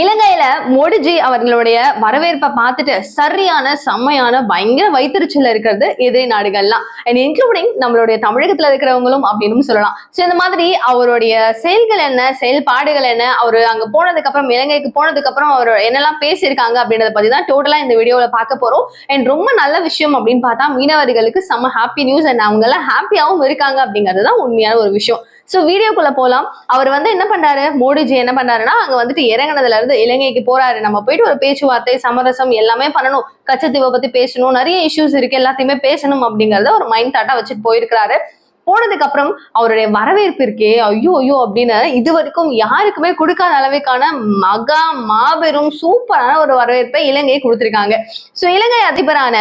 இலங்கையில மோடிஜி அவர்களுடைய வரவேற்பை பார்த்துட்டு சரியான செம்மையான பயங்கர வைத்தறிச்சல் இருக்கிறது எதிரி நாடுகள்லாம். அண்ட் இன்க்ளூடிங் நம்மளுடைய தமிழகத்துல இருக்கிறவங்களும் அப்படின்னு சொல்லலாம். ஸோ இந்த மாதிரி அவருடைய செயல்கள் என்ன செயல்பாடுகள் என்ன அவர் அங்க போனதுக்கு அப்புறம் இலங்கைக்கு போனதுக்கு அப்புறம் அவர் என்னெல்லாம் பேசியிருக்காங்க அப்படின்றத பத்தி தான் டோட்டலா இந்த வீடியோல பார்க்க போறோம். அண்ட் ரொம்ப நல்ல விஷயம் அப்படின்னு பார்த்தா மீனவர்களுக்கு செம்ம ஹாப்பி நியூஸ் அண்ட் அவங்க எல்லாம் ஹாப்பியாவும் இருக்காங்க அப்படிங்கிறது தான் உண்மையான ஒரு விஷயம். ஸோ வீடியோக்குள்ள போலாம். அவர் வந்து என்ன பண்றாரு மோடிஜி என்ன பண்றாருன்னா அங்க வந்துட்டு இறங்குனதுல இருந்து இலங்கைக்கு போறாரு. நம்ம போயிட்டு ஒரு பேச்சுவார்த்தை சமரசம் எல்லாமே பண்ணணும். கச்சத்தீவை பத்தி பேசணும். நிறைய இஷ்யூஸ் இருக்கு. எல்லாத்தையுமே பேசணும் அப்படிங்கறத ஒரு மைண்ட் தாட்டா வச்சுட்டு போயிருக்கிறாரு. போனதுக்கு அப்புறம் அவருடைய வரவேற்பு இருக்கே ஐயோ ஐயோ அப்படின்னு இது வரைக்கும் யாருக்குமே கொடுக்காத அளவுக்கான மகா மாபெரும் சூப்பரான ஒரு வரவேற்பை இலங்கை கொடுத்திருக்காங்க. ஸோ இலங்கை அதிபரான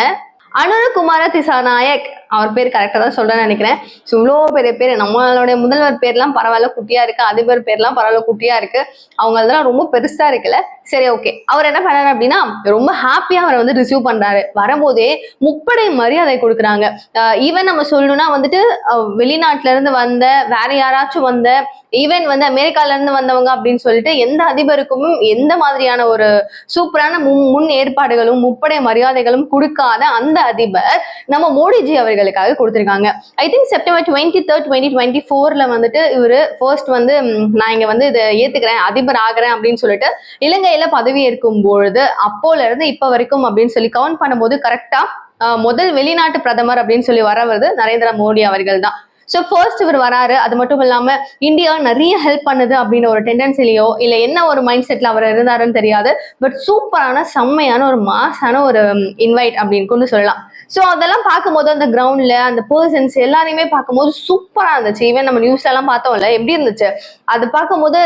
அனுரகுமார திசாநாயக் அவர் பேர் கரெக்டாக தான் சொல்றேன்னு நினைக்கிறேன். ஸோ இவ்வளோ பெரிய பேர் நம்மளுடைய முதல்வர் பேர்லாம் பரவாயில்ல குட்டியா இருக்கு. அதிபர் பேர்லாம் பரவாயில்ல குட்டியா இருக்கு. அவங்க அதெல்லாம் ரொம்ப பெருசா இருக்குல்ல? சரி ஓகே அவர் என்ன பண்ணாரு அப்படின்னா ரொம்ப ஹாப்பியா அவரை வந்து ரிசீவ் பண்றாரு. வரும்போதே முப்படை மரியாதை கொடுக்குறாங்க. ஈவன் நம்ம சொல்லணும்னா வந்துட்டு வெளிநாட்டுல இருந்து வந்த வேற யாராச்சும் வந்த ஈவன் வந்து அமெரிக்கால இருந்து வந்தவங்க அப்படின்னு சொல்லிட்டு எந்த அதிபருக்கும் எந்த மாதிரியான ஒரு சூப்பரான முன் முன் ஏற்பாடுகளும் முப்படை மரியாதைகளும் கொடுக்காத அந்த அதிபர் நம்ம மோடிஜி அவர்களுக்காக கொடுத்திருக்காங்க. I think September twenty third twenty twenty ஃபோர்ல வந்துட்டு இவர் ஃபர்ஸ்ட் வந்து நான் இங்க வந்து இதை ஏத்துக்கிறேன் அதிபர் ஆகிறேன் அப்படின்னு சொல்லிட்டு இலங்கையில பதவி ஏற்கும் பொழுது அப்போல இருந்து இப்ப வரைக்கும் அப்படின்னு சொல்லி கவுண்ட் பண்ணும்போது கரெக்டா முதல் வெளிநாட்டு பிரதமர் அப்படின்னு சொல்லி வரவது நரேந்திர மோடி அவர்கள் தான். ஸோ ஃபர்ஸ்ட் இவர் வராரு. அது மட்டும் இல்லாம இந்தியா நிறைய ஹெல்ப் பண்ணுது அப்படின்ற ஒரு டெண்டன்சிலையோ இல்ல என்ன ஒரு மைண்ட் செட்ல அவர் இருந்தாருன்னு தெரியாது. பட் சூப்பரான செம்மையான ஒரு மாசான ஒரு இன்வைட் அப்படின்னு கொண்டு சொல்லலாம். ஸோ அதெல்லாம் பார்க்கும்போது அந்த கிரவுண்ட்ல அந்த பர்சன்ஸ் எல்லாரையுமே பார்க்கும்போது சூப்பரா இருந்துச்சு. ஈவன் நம்ம நியூஸ்ல எல்லாம் பார்த்தோம்ல எப்படி இருந்துச்சு? அது பார்க்கும்போது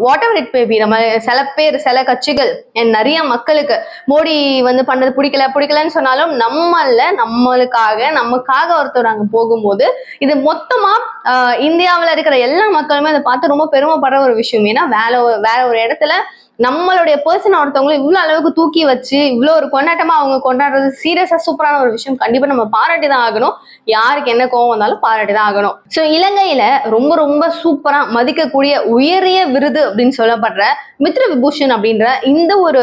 வாட் எவர் இட் மேபி நம்ம சில பேர் சில கட்சிகள் நிறைய மக்களுக்கு மோடி வந்து பண்ணது பிடிக்கல பிடிக்கலன்னு சொன்னாலும் நம்மள நம்மளுக்காக நமக்காக ஒருத்தர் அங்க போகும்போது இது மொத்தமா இந்தியாவில் இருக்கிற எல்லா மக்களுமே அதை பார்த்து ரொம்ப பெருமைப்படுற ஒரு விஷயம். ஏன்னா வேற ஒரு- வேற ஒரு இடத்துல நம்மளுடைய பர்சன் ஒருத்தவங்களை இவ்வளவு அளவுக்கு தூக்கி வச்சு இவ்வளவு ஒரு கொண்டாட்டமா அவங்க கொண்டாடுறது சீரியஸா சூப்பரான ஒரு விஷயம். கண்டிப்பா நம்ம பாராட்டி தான் ஆகணும். யாருக்கு என்ன கோவம் வந்தாலும் பாராட்டி தான் ஆகணும். சோ இலங்கையில ரொம்ப ரொம்ப சூப்பரா மதிக்கக்கூடிய உயரிய விருது அப்படின்னு சொல்லப்படுற மித்ர விபூஷன் அப்படின்ற இந்த ஒரு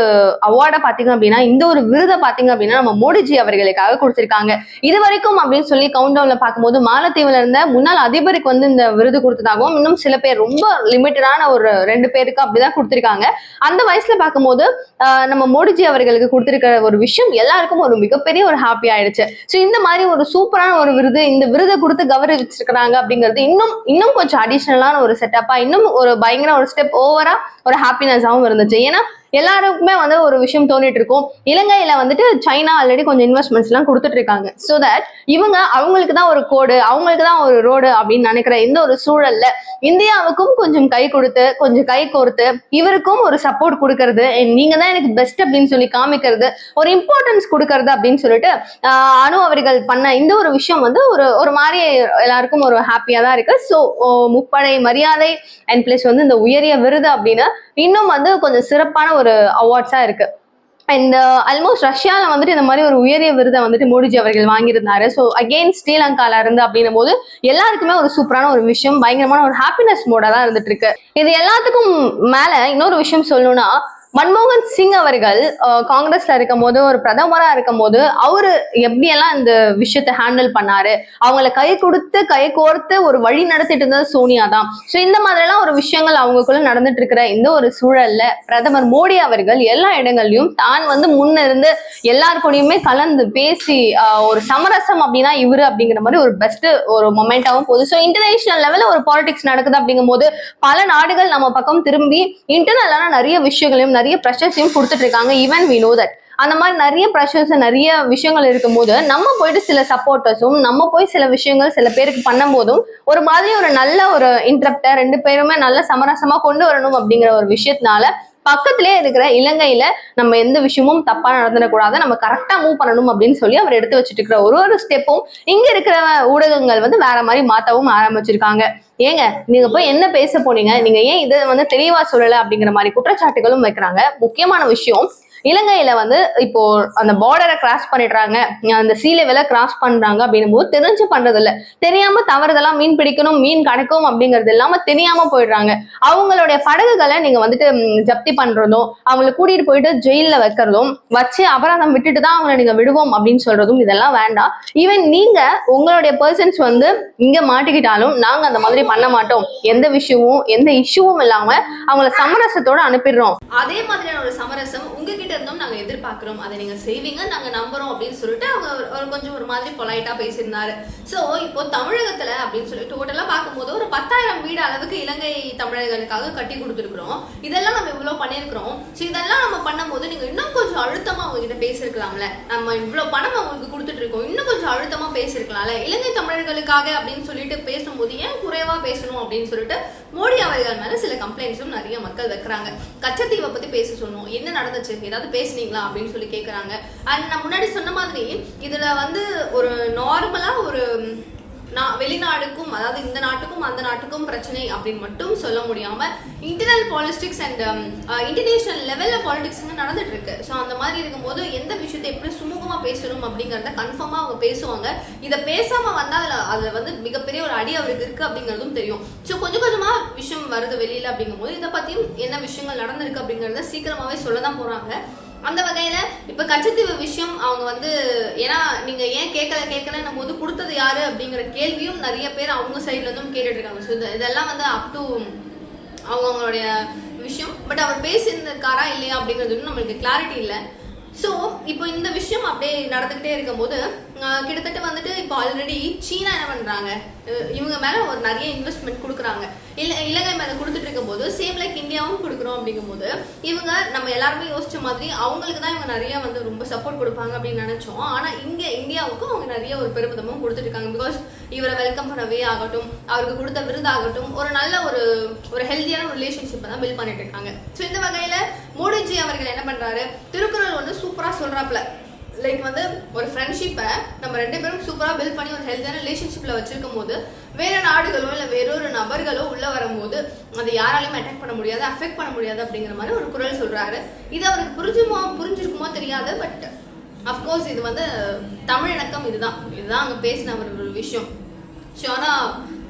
அவார்டை பாத்தீங்க அப்படின்னா இந்த ஒரு விருதை பாத்தீங்க அப்படின்னா நம்ம மோடிஜி அவர்களுக்காக கொடுத்திருக்காங்க. இது வரைக்கும் அப்படின்னு சொல்லி கவுண்ட் டவுன்ல பார்க்கும்போது மாலத்தீவுல இருந்த முன்னாள் அதிபருக்கு வந்து இந்த விருது கொடுத்ததாகவும் இன்னும் சில பேர் ரொம்ப லிமிட்டடான ஒரு ரெண்டு பேருக்கு அப்படிதான் கொடுத்திருக்காங்க. அந்த வயசுல பார்க்கும்போது நம்ம மோடிஜி அவர்களுக்கு கொடுத்துருக்கிற ஒரு விஷயம் எல்லாருக்கும் ஒரு மிகப்பெரிய ஒரு ஹாப்பி ஆயிடுச்சு. ஸோ இந்த மாதிரி ஒரு சூப்பரான ஒரு விருது இந்த விருதை கொடுத்து கௌரவிச்சிருக்கிறாங்க அப்படிங்கிறது இன்னும் இன்னும் கொஞ்சம் அடிஷ்னலான ஒரு செட்டப்பா இன்னும் ஒரு பயங்கர ஒரு ஸ்டெப் ஓவரா ஒரு ஹாப்பினஸாகவும் இருந்துச்சு. ஏன்னா எல்லாருக்குமே வந்து ஒரு விஷயம் தோண்டிட்டு இருக்கும். இலங்கையில வந்துட்டு சைனா ஆல்ரெடி கொஞ்சம் இன்வெஸ்ட்மெண்ட்ஸ் எல்லாம் கொடுத்துட்டு இருக்காங்க. ஸோ தட் இவங்க அவங்களுக்கு தான் ஒரு கோடு அவங்களுக்கு தான் ஒரு ரோடு அப்படின்னு நினைக்கிற இந்த ஒரு சூழல்ல இந்தியாவுக்கும் கொஞ்சம் கை கொடுத்து கொஞ்சம் கை கோர்த்து இவருக்கும் ஒரு சப்போர்ட் கொடுக்கறது நீங்க தான் எனக்கு பெஸ்ட் அப்படின்னு சொல்லி காமிக்கிறது ஒரு இம்பார்ட்டன்ஸ் கொடுக்கறது அப்படின்னு சொல்லிட்டு அணு அவர்கள் பண்ண இந்த ஒரு விஷயம் வந்து ஒரு ஒரு மாதிரி எல்லாருக்கும் ஒரு ஹாப்பியா தான் இருக்கு. ஸோ முப்படை மரியாதை அண்ட் பிளஸ் வந்து இந்த உயரிய விருது அப்படின்னு இன்னும் வந்து கொஞ்சம் சிறப்பான ஒரு அவார்ட்ஸா இருக்கு. இந்த ஆல்மோஸ்ட் uh, ரஷ்யால வந்துட்டு இந்த மாதிரி ஒரு உயரிய விருதை வந்துட்டு மோடிஜி அவர்கள் வாங்கியிருந்தாரு. ஸோ அகெயின் ஸ்ரீலங்கால இருந்து அப்படின்னும் போது எல்லாருக்குமே ஒரு சூப்பரான ஒரு விஷயம் பயங்கரமான ஒரு ஹாப்பினஸ் மோடாக தான் இருந்துட்டு இருக்கு. இது எல்லாத்துக்கும் மேல இன்னொரு விஷயம் சொல்லணும்னா மன்மோகன் சிங் அவர்கள் காங்கிரஸ்ல இருக்கும் போது ஒரு பிரதமரா இருக்கும் போது அவரு எப்படியெல்லாம் இந்த விஷயத்தை ஹேண்டில் பண்ணாரு? அவங்கள கை கொடுத்து கை கோர்த்து ஒரு வழி நடத்திட்டு இருந்தது சோனியா தான். ஸோ இந்த மாதிரிலாம் ஒரு விஷயங்கள் அவங்களுக்குள்ள நடந்துட்டு இருக்கிற இந்த ஒரு சூழல்ல பிரதமர் மோடி அவர்கள் எல்லா இடங்கள்லயும் தான் வந்து முன்ன இருந்து எல்லார் கூடயுமே கலந்து பேசி ஒரு சமரசம் அப்படின்னா இவரு அப்படிங்கிற மாதிரி ஒரு பெஸ்ட் ஒரு மொமெண்டாவும் போகுது. ஸோ இன்டர்நேஷனல் லெவல்ல ஒரு பாலிடிக்ஸ் நடக்குது அப்படிங்கும்போது பல நாடுகள் நம்ம பக்கம் திரும்பி இன்டர்னலான நிறைய விஷயங்களையும் நிறைய ப்ரெஷர்ஸையும் கொடுத்துட்டு இருக்காங்க. ஈவன் வி நோ தட் அந்த மாதிரி நிறைய ப்ரெஷர்ஸ் நிறைய விஷயங்கள் இருக்கும்போது நம்ம போயிட்டு சில சப்போர்ட்டர்ஸும் நம்ம போய் சில விஷயங்கள் சில பேருக்கு பண்ணும்போதும் ஒரு மாதிரி ஒரு நல்ல ஒரு இன்ட்ரப்டை ரெண்டு பேருமே நல்ல சமரசமா கொண்டு வரணும் அப்படிங்கிற ஒரு விஷயத்தினால பக்கத்திலே இருக்கிற இலங்கையில நம்ம எந்த விஷயமும் தப்பா நடந்துடக்கூடாது. நம்ம கரெக்டா மூவ் பண்ணணும் அப்படின்னு சொல்லி அவர் எடுத்து வச்சுட்டு இருக்கிற ஒரு ஒரு ஸ்டெப்பும் இங்க இருக்கிற ஊடகங்கள் வந்து வேற மாதிரி மாத்தவும் ஆரம்பிச்சிருக்காங்க. ஏங்க நீங்க போய் என்ன பேச போனீங்க? நீங்க ஏன் இதை வந்து தெளிவா சொல்லல அப்படிங்கிற மாதிரி குற்றச்சாட்டுகளும் வைக்கிறாங்க. முக்கியமான விஷயம் இலங்கையில வந்து இப்போ அந்த பார்டரை கிராஸ் பண்ணிடுறாங்க. அந்த சீ லெவல கிராஸ் பண்றாங்க அப்படின்னும் போது தெரிஞ்சு பண்றது இல்ல தெரியாம தவறுதெல்லாம் மீன் பிடிக்கணும் மீன் கிடைக்கும் அப்படிங்கிறது இல்லாம தெரியாம போயிடுறாங்க. அவங்களுடைய படகுகளை நீங்க வந்துட்டு ஜப்தி பண்றதும் அவங்களை கூட்டிட்டு போயிட்டு ஜெயில வைக்கிறதும் வச்சு அபராதம் விட்டுட்டு தான் அவங்களை நீங்க விடுவோம் அப்படின்னு சொல்றதும் இதெல்லாம் வேண்டாம். ஈவன் நீங்க உங்களுடைய பர்சன்ஸ் வந்து இங்க மாட்டிக்கிட்டாலும் நாங்க அந்த மாதிரி பண்ண மாட்டோம். எந்த விஷயமும் எந்த இஷ்யூவும் இல்லாம அவங்கள சமரசத்தோட அனுப்பிடுறோம். அதே மாதிரியான ஒரு சமரசம் உங்ககிட்ட இருந்தும் நாங்க எதிர்பார்க்கிறோம். அதை நீங்க செய்வீங்க நாங்க நம்புறோம் அப்படின்னு சொல்லிட்டு அவங்க கொஞ்சம் ஒரு மாதிரி பொலைட்டா பேசியிருந்தாரு. சோ இப்போ தமிழகத்துல அப்படின்னு சொல்லி டோட்டலா பார்க்கும்போது ஒரு பத்தாயிரம் வீடு அளவுக்கு இலங்கை தமிழர்களுக்காக கட்டி கொடுத்துருக்குறோம். இதெல்லாம் நம்ம இவ்வளவு பண்ணிருக்கிறோம் சோ இதெல்லாம் நம்ம பண்ணும்போது நீங்க இன்னும் கொஞ்சம் அழுத்தமா அவங்க கிட்ட பேசிருக்கலாம்ல நம்ம இவ்வளவு பணம் அவங்களுக்கு கொடுத்துட்டு இருக்கோம் இன்னும் கொஞ்சம் அழுத்தமா பேசிருக்கலாம்ல இலங்கை தமிழர்களுக்காக அப்படின்னு சொல்லிட்டு பேசும்போது ஏன் குறைவா பேசணும் அப்படின்னு சொல்லிட்டு மோடி அவர்கள் மேல சில கம்ப்ளைண்ட்ஸும் நிறைய மக்கள் வைக்கிறாங்க. கச்சத்தீவை பத்தி பேச சொன்னோம். என்ன நடந்துச்சு? ஏதாவது பேசுனீங்களா அப்படின்னு சொல்லி கேட்குறாங்க அண்ட் நான் முன்னாடி சொன்ன மாதிரி இதில் வந்து ஒரு நார்மலாக ஒரு நான் வெளிநாடுக்கும் அதாவது இந்த நாட்டுக்கும் அந்த நாட்டுக்கும் பிரச்சனை அப்படின்னு மட்டும் சொல்ல முடியாம இன்டர்னல் பாலிடிக்ஸ் அண்ட் இன்டர்நேஷனல் லெவல்ல பாலிடிக்ஸ் நடந்துட்டு இருக்கு ஸோ அந்த மாதிரி இருக்கும்போது எந்த விஷயத்தை எப்படி சுமூகமா பேசணும் அப்படிங்கறத கன்ஃபார்மா அவங்க பேசுவாங்க. இதை பேசாம வந்தா அதுல அதுல வந்து மிகப்பெரிய ஒரு அடி அவருக்கு இருக்கு அப்படிங்கறதும் தெரியும். ஸோ கொஞ்சம் கொஞ்சமா விஷயம் வருது வெளியில அப்படிங்கும்போது இதை பத்தியும் என்ன விஷயங்கள் நடந்திருக்கு அப்படிங்கறத சீக்கிரமாவே சொல்ல தான் போறாங்க. அந்த வகையில இப்ப கச்சத்தீவு விஷயம் அவங்க வந்து ஏன்னா நீங்க ஏன் கேட்கல கேட்கலன்னும் போது கொடுத்தது யாரு அப்படிங்கிற கேள்வியும் நிறைய பேர் அவங்க சைட்ல இருந்தும் கேட்டுட்டு இருக்காங்க ஸோ இதெல்லாம் வந்து அப் டு அவங்களுடைய விஷயம். பட் அவர் பேசியிருந்திருக்காரா இல்லையா அப்படிங்கிறது நம்மளுக்கு கிளாரிட்டி இல்லை. ஸோ இப்போ இந்த விஷயம் அப்படியே நடந்துகிட்டே இருக்கும்போது கிட்டத்தட்ட வந்துட்டு இப்போ ஆல்ரெடி சீனா என்ன பண்றாங்க? இவங்க மேல ஒரு நிறைய இன்வெஸ்ட்மெண்ட் கொடுக்குறாங்க. இல்ல இலங்கை மேல கொடுத்துட்டு இருக்கும்போது சேம் லைக் இந்தியாவும் கொடுக்குறோம் அப்படிங்கும்போது இவங்க நம்ம எல்லாருமே யோசிச்ச மாதிரி அவங்களுக்கு தான் இவங்க நிறைய வந்து ரொம்ப சப்போர்ட் கொடுப்பாங்க அப்படின்னு நினைச்சோம். ஆனா இங்க இந்தியாவுக்கும் அவங்க நிறைய ஒரு பெருமிதமும் கொடுத்துட்டு இருக்காங்க. பிகாஸ் இவரை வெல்கம் பண்ணவே ஆகட்டும் அவருக்கு கொடுத்த விருதாகட்டும் ஒரு நல்ல ஒரு ஒரு ஹெல்த்தியான ரிலேஷன்ஷிப்பை தான் பில்ட் பண்ணிட்டு இருக்காங்க. ஸோ இந்த வகையில மோடிஜி அவர்கள் என்ன பண்றாரு? திருக்குறள் வந்து சூப்பரா சொல்றாப்ல லைக் வந்து ஒரு ஃப்ரெண்ட்ஷிப்பை நம்ம ரெண்டு பேரும் சூப்பராக பில்ட் பண்ணி ஒரு ஹெல்த்தியான ரிலேஷன்ஷிப்பில் வச்சிருக்கும் போது வேறு நாடுகளோ இல்லை வேறொரு நபர்களோ உள்ளே வரும்போது அதை யாராலையும் அட்டாக் பண்ண முடியாது அஃபெக்ட் பண்ண முடியாது அப்படிங்கிற மாதிரி ஒரு குரல் சொல்கிறாரு இது அவருக்கு புரிஞ்சுமோ புரிஞ்சிருக்குமோ தெரியாது பட் அஃப்கோர்ஸ் இது வந்து தமிழிணக்கம் இதுதான். இதுதான் அங்கே பேசின ஒரு ஒரு விஷயம். ஷோனா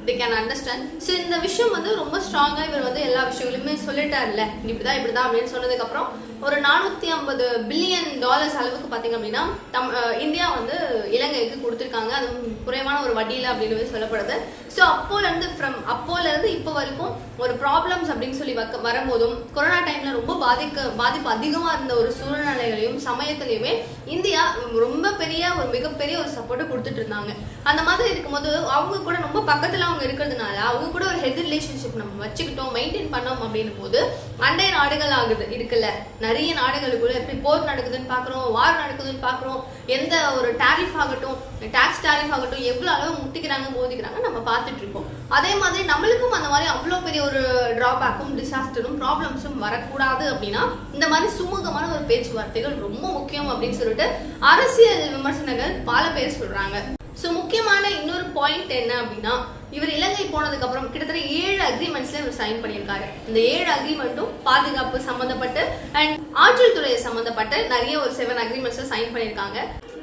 தி கேன் அண்டர்ஸ்டாண்ட் ஸோ இந்த விஷயம் வந்து ரொம்ப ஸ்ட்ராங்காக இவர் வந்து எல்லா விஷயங்களுமே சொல்லிட்டார்ல இப்படிதான் இப்படிதான் அப்படின்னு சொன்னதுக்கப்புறம் ஒரு நானூற்றி ஐம்பது பில்லியன் டாலர்ஸ் அளவுக்கு பார்த்தீங்க அப்படின்னா தம் இந்தியா வந்து இலங்கைக்கு கொடுத்துருக்காங்க. அது குறைவான ஒரு வட்டியில் அப்படின்னு சொல்லப்படுது. ஸோ அப்போலேருந்து ஃப்ரம் அப்போலேருந்து இப்போ வரைக்கும் ஒரு ப்ராப்ளம்ஸ் அப்படின்னு சொல்லி வக்க வரும்போதும் கொரோனா டைமில் ரொம்ப பாதிக்க பாதிப்பு அதிகமாக இருந்த ஒரு சூழ்நிலைகளையும் சமயத்திலையுமே இந்தியா ரொம்ப பெரிய ஒரு மிகப்பெரிய ஒரு சப்போர்ட்டை கொடுத்துட்டு இருந்தாங்க. அந்த மாதிரி இருக்கும்போது அவங்க கூட ரொம்ப பக்கத்துல அவங்க இருக்கிறதுனால அவங்க கூட ஒரு ஹெல்த் ரிலேஷன்ஷிப் நம்ம வச்சுக்கிட்டோம் மெயின்டைன் பண்ணோம் அப்படின்னும் போது அண்டை நாடுகள் ஆகுது இருக்குல்ல நிறைய நாடுகளுக்குள்ள எப்படி போர் நடக்குதுன்னு பாக்குறோம் வார் நடக்குதுன்னு பாக்குறோம் எந்த ஒரு டேரிஃப் ஆகட்டும் டாக்ஸ் டேரிஃப் ஆகட்டும் எவ்வளவு அளவு முட்டிக்கிறாங்க போதிக்கிறாங்க நம்ம பார்த்துட்டு இருக்கோம். அதே மாதிரி நம்மளுக்கும் அந்த மாதிரி அவ்வளோ பெரிய ஒரு டிராபேக்கும் டிசாஸ்டரும் ப்ராப்ளம்ஸும் வரக்கூடாது அப்படின்னா இந்த மாதிரி சுமூகமான ஒரு பேச்சுவார்த்தைகள் ரொம்ப முக்கியம் அப்படின்னு சொல்லிட்டு அரசியல் விமர்சனங்கள் பல பேர் சொல்றாங்க. ஸோ முக்கியமான இன்னொரு பாயிண்ட் என்ன அப்படின்னா இவர் இலங்கை போனதுக்கு அப்புறம் கிட்டத்தட்ட ஏழு அக்ரிமெண்ட்ஸ்ல இவர் சைன் பண்ணியிருக்காரு. இந்த ஏழு அக்ரிமெண்ட்டும் பாதுகாப்பு சம்பந்தப்பட்டு அண்ட் ஆற்றல் துறையை சம்பந்தப்பட்ட நிறைய ஒரு செவன் அக்ரிமெண்ட்ஸ்ல சைன் பண்ணியிருக்காங்க.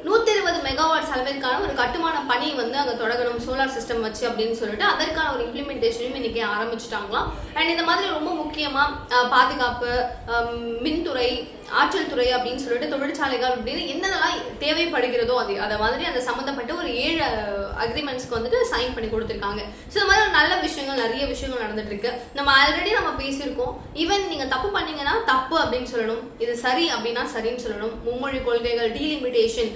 நூத்தி இருபது மெகாவாட்ஸ் அளவிற்கான ஒரு கட்டுமான பணி வந்து அங்க தொடங்கணும் சோலார் சிஸ்டம் வச்சு அப்படின்னு சொல்லிட்டு அதற்கான ஒரு இம்ப்ளிமெண்டேஷனும் இன்னைக்கு ஆரம்பிச்சிட்டாங்களாம். அண்ட் இந்த மாதிரி ரொம்ப முக்கியமா பாதுகாப்பு மின்துறை ஆற்றல் துறை அப்படின்னு சொல்லிட்டு தொழிற்சாலைகள் அப்படின்னு என்னென்னலாம் தேவைப்படுகிறதோ அது அதை மாதிரி அந்த சம்மந்தப்பட்ட ஒரு ஏழு அக்ரிமெண்ட்ஸ்க்கு வந்துட்டு சைன் பண்ணி கொடுத்துருக்காங்க. ஸோ இந்த மாதிரி ஒரு நல்ல விஷயங்கள் நிறைய விஷயங்கள் நடந்துட்டு இருக்கு நம்ம ஆல்ரெடி நம்ம பேசியிருக்கோம். ஈவன் நீங்க தப்பு பண்ணீங்கன்னா தப்பு அப்படின்னு சொல்லணும். இது சரி அப்படின்னா சரின்னு சொல்லணும். மும்மொழி கொள்கைகள் டீலிமிட்டேஷன்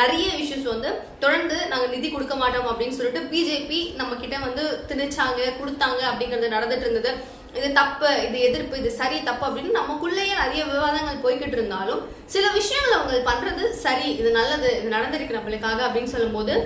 நிறைய இஷ்யூஸ் வந்து தொடர்ந்து நாங்கள் நிதி கொடுக்க மாட்டோம் அப்படின்னு சொல்லிட்டு பிஜேபி நம்ம கிட்ட வந்து திணிச்சாங்க கொடுத்தாங்க அப்படிங்கிறது நடந்துட்டு இருந்தது. இது தப்பு இது எதிர்ப்பு இது சரி தப்பு அப்படின்னு நமக்குள்ளேயே நிறைய விவாதங்கள் போய்கிட்டு இருந்தாலும் சில விஷயங்கள் அவங்க பண்றது சரி இது நல்லது இது நடந்திருக்கு நம்மளுக்காக அப்படின்னு சொல்லும்போது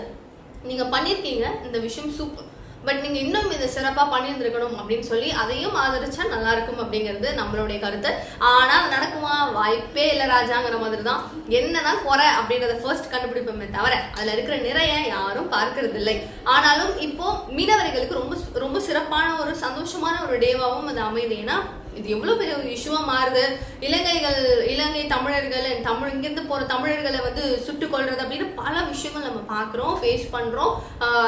நீங்க பண்ணிருக்கீங்க இந்த விஷயம் சூப்பர் பட் நீங்க இன்னும் இதை சிறப்பா பண்ணியிருந்திருக்கணும் அப்படின்னு சொல்லி அதையும் ஆதரிச்சா நல்லா இருக்கும் அப்படிங்கிறது நம்மளுடைய கருத்து. ஆனால் நடக்குமா? வாய்ப்பே இல்லை ராஜாங்கிற மாதிரி தான் என்னதான் குறை அப்படின்றத ஃபர்ஸ்ட் கண்டுபிடிப்போமே தவிர அதுல இருக்கிற நிறைய யாரும் பார்க்கறது இல்லை ஆனாலும் இப்போ மீனவர்களுக்கு ரொம்ப ரொம்ப சிறப்பான ஒரு சந்தோஷமான ஒரு டேவாவும் அது அமையுது ஏன்னா இது எவ்வளவு பெரிய ஒரு இஷ்யூவா மாறுது? இலங்கைகள் இலங்கை தமிழர்கள் தமிழ் இங்கிருந்து போற தமிழர்களை வந்து சுட்டுக் கொள்றது அப்படின்னு பல விஷயங்கள் நம்ம பார்க்குறோம் ஃபேஸ் பண்றோம்.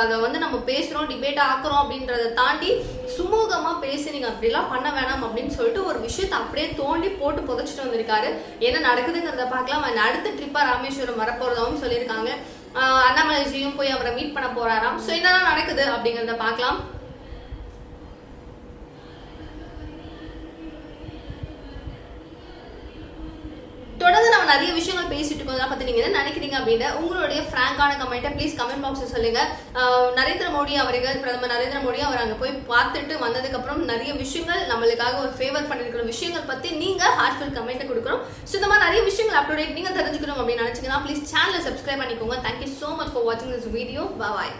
அதை வந்து நம்ம பேசுறோம் டிபேட் ஆக்குறோம் அப்படின்றத தாண்டி சுமூகமா பேசி அப்படிலாம் பண்ண வேணாம் அப்படின்னு சொல்லிட்டு ஒரு விஷயத்தை அப்படியே தோண்டி போட்டு புதைச்சிட்டு வந்திருக்காரு. என்ன நடக்குதுங்கிறத பார்க்கலாம். அடுத்த ட்ரிப்பா ராமேஸ்வரம் வரப்போறதாவும் சொல்லியிருக்காங்க. அண்ணாமலைஜியும் போய் அவரை மீட் பண்ண போறாராம். ஸோ என்னெல்லாம் நடக்குது அப்படிங்கிறத பார்க்கலாம் தொடர்ந்து நம்ம நிறைய விஷயங்கள் பேசிட்டு இருக்கோம். அதை பத்தி நீங்க என்ன நினைக்கிறீங்க அப்படின்னு உங்களுடைய ஃப்ராங்கான கமெண்ட்டை ப்ளீஸ் கமெண்ட் பாக்ஸ்ல சொல்லுங்க. நரேந்திர மோடி அவர்கள் பிரதமர் நரேந்திர மோடி அவர் அங்க போய் பார்த்துட்டு வந்ததுக்கு அப்புறம் நிறைய விஷயங்கள் நம்மளுக்காக ஒரு ஃபேவர் பண்ணிருக்கிற விஷயங்கள் பத்தி நீங்க ஹார்ட்ஃபுல் கமெண்ட் கொடுக்கணும். ஸோ இந்த மாதிரி நிறைய விஷயங்கள் அப்டேட் நீங்க தெரிஞ்சுக்கணும் அப்படின்னு நினைச்சீங்கன்னா ப்ளீஸ் சேனலை சப்ஸ்கிரைப் பண்ணிக்கோங்க. Thank you so much for வாட்சிங் திஸ் வீடியோ பாய்